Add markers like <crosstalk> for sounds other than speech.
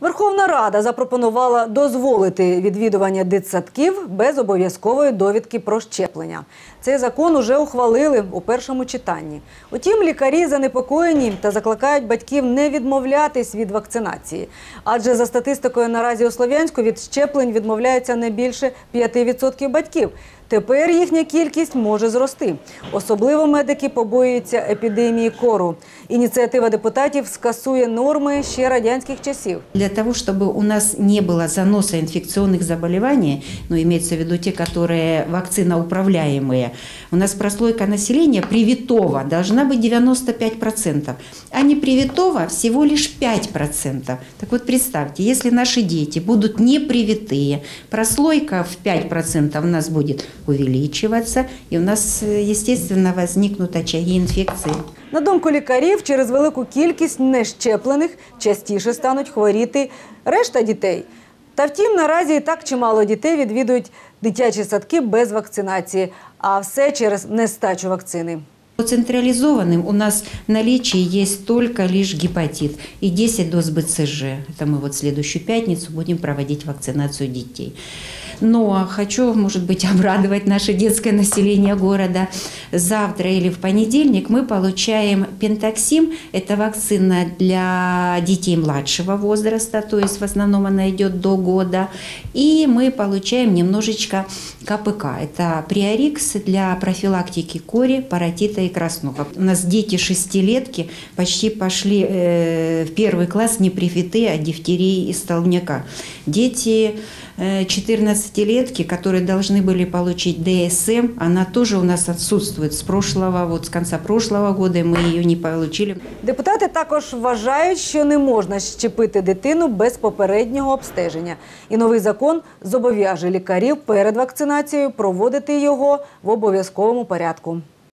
Верховна Рада запропонувала дозволити відвідування дитсадків без обов'язкової довідки про щеплення. Цей закон уже ухвалили у першому читанні. Утім, лікарі занепокоєні та закликають батьків не відмовлятись від вакцинації. Адже за статистикою наразі у Слов'янську від щеплень відмовляються не більше 5% батьків. Тепер їхня кількість може зрости. Особливо медики побоюються епідемії кору. Ініціатива депутатів скасує норми ще радянських часів. Для того, чтобы у нас не было заноса инфекционных заболеваний, ну, имеется в виду те, которые вакциноуправляемые, у нас прослойка населения привитого должна быть 95%, а не привитого всего лишь 5%. Так вот, представьте, если наши дети будут не привитые, прослойка в 5% у нас будет увеличиваться, и у нас, э, естественно, возникнут очаги инфекции. На думку лікарів, через велику кількість нещеплених частіше стануть хворіти решта дітей. Та втім, наразі і так чимало дітей відвідують дитячі садки без вакцинації, а все через нестачу вакцини. По централизованным у нас в наличии есть только лишь гепатит и 10 доз БЦЖ. Это мы вот в следующую пятницу будем проводить вакцинацию детей. Но хочу, может быть, <laughs> обрадовать наше детское население города. Завтра или в понедельник мы получаем пентоксим. Это вакцина для детей младшего возраста, то есть в основном она идет до года. И мы получаем немножечко КПК. Это приорикс для профилактики кори, паротита и краснуха. У нас дети шестилетки почти пошли э, в первый класс не прифиты, а дифтерии и столбняка. Дети э, 14 15-летки, которые должны были получить ДСМ, она тоже у нас отсутствует с прошлого, вот с конца прошлого года ми її не получили. Депутати також вважають, що не можна щепити дитину без попереднього обстеження, і новий закон зобов'яже лікарів перед вакцинацією проводити його в обов'язковому порядку.